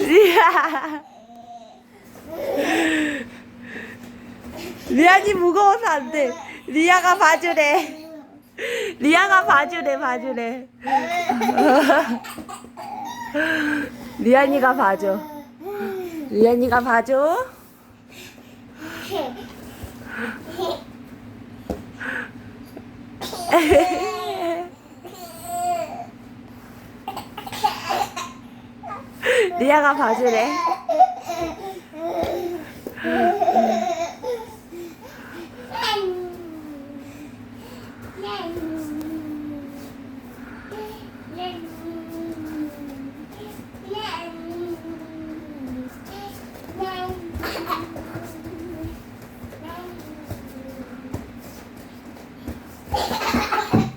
리아. 리안이 무거워서 안 돼. 리아가 봐주래. 리아가 봐주래, 봐주래. 리안이가 봐줘. 리안이가 봐줘. 리아가 봐주래.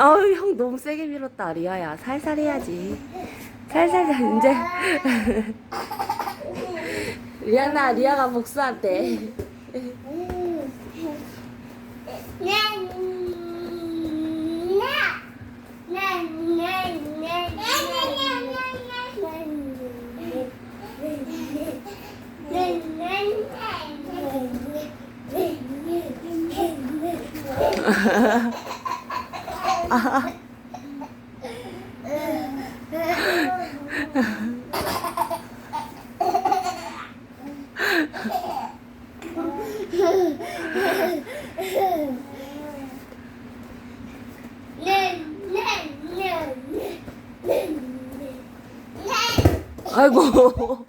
어우 형 너무 세게 밀었다 리아야 살살 해야지 살살 이제. 리아나 리아가 복수한대. 아 이고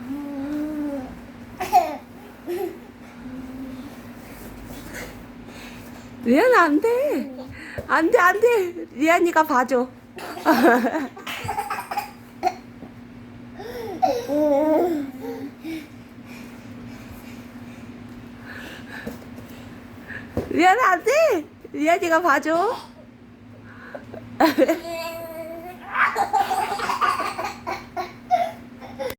리안아 안돼. 안 돼 안 돼. 리안이가 봐줘. 리안아 안돼. 리안이가 봐줘